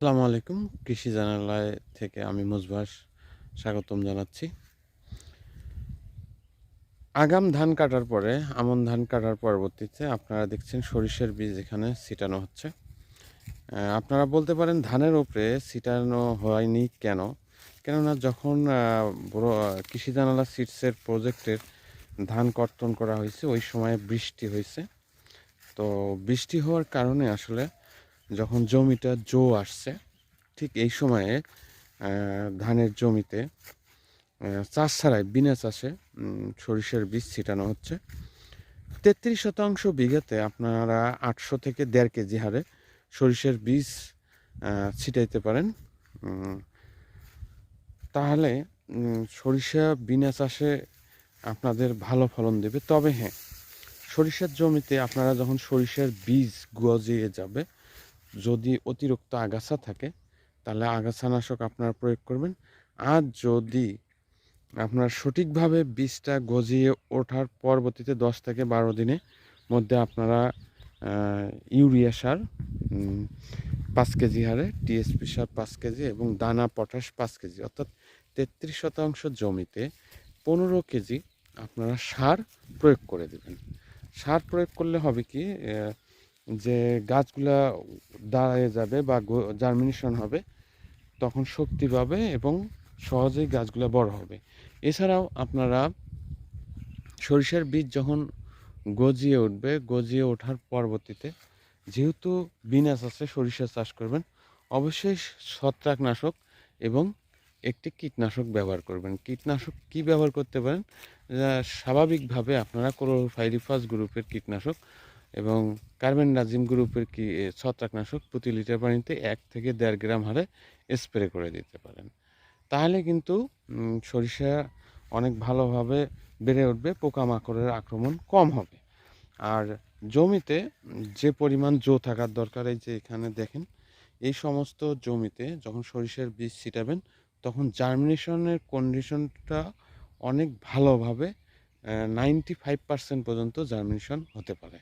আসসালামু আলাইকুম। কৃষি জানালায় থেকে আমি মুজবাস স্বাগতম জানাচ্ছি। আগাম ধান কাটার পরে, আমন ধান কাটার পরবর্তীতে আপনারা দেখছেন সরিষার বীজ এখানে ছিটানো হচ্ছে। আপনারা বলতে পারেন ধানের উপরে ছিটানো হয়নি কেন? কেননা যখন বড় কৃষি জানালা সিটসের প্রজেক্টের ধান কর্তন করা হয়েছে, ওই সময়ে বৃষ্টি হয়েছে। তো বৃষ্টি হওয়ার কারণে আসলে যখন জমিটা জো আসছে, ঠিক এই সময়ে ধানের জমিতে চাষ ছাড়াই বিনা চাষে সরিষার বীজ ছিটানো হচ্ছে। তেত্রিশ শতাংশ বিঘাতে আপনারা আটশো থেকে দেড় কেজি হারে সরিষার বীজ ছিটাইতে পারেন। তাহলে সরিষা বিনা চাষে আপনাদের ভালো ফলন দেবে। তবে হ্যাঁ সরিষার জমিতে আপনারা যখন সরিষার বীজ গজিয়ে যাবে যদি অতিরিক্ত আগাছা থাকে, তাহলে আগাছানাশক আপনারা প্রয়োগ করবেন। আর যদি আপনার সঠিকভাবে বীজটা গজিয়ে ওঠার পরবর্তীতে দশ থেকে বারো দিনের মধ্যে আপনারা ইউরিয়া সার পাঁচ কেজি হারে টিএসপি সার পাঁচ কেজি এবং দানা পটাশ পাঁচ কেজি, অর্থাৎ তেত্রিশ শতাংশ জমিতে পনেরো কেজি আপনারা সার প্রয়োগ করে দেবেন। সার প্রয়োগ করলে হবে কি যে গাছগুলা দাঁড়ায় যাবে বা জার্মিনেশন হবে, তখন শক্তি পাবে এবং সহজেই গাছগুলো বড় হবে। এছাড়াও আপনারা সরিষার বীজ যখন গজিয়ে উঠবে, গজিয়ে ওঠার পরবর্তীতে যেহেতু বিনাশ আছে, সরিষা চাষ করবেন, অবশ্যই ছত্রাকনাশক এবং একটি কীটনাশক ব্যবহার করবেন। কীটনাশক কি ব্যবহার করতে পারেন? স্বাভাবিকভাবে আপনারা ক্লোরোফাইরিফাস গ্রুপের কীটনাশক এবং কার্বেন নাজিম গ্রুপের কি ছত্রাকনাশক প্রতি লিটার পানিতে এক থেকে দেড় গ্রাম হারে স্প্রে করে দিতে পারেন। তাহলে কিন্তু সরিষা অনেক ভালোভাবে বেড়ে উঠবে, পোকামাকড়ের আক্রমণ কম হবে। আর জমিতে যে পরিমাণ জো থাকার দরকার, এই যে এখানে দেখেন, এই সমস্ত জমিতে যখন সরিষার বীজ ছিটাবেন, তখন জার্মিনেশনের কন্ডিশনটা অনেক ভালোভাবে নাইনটি ফাইভ পার্সেন্ট পর্যন্ত জার্মিনেশন হতে পারে।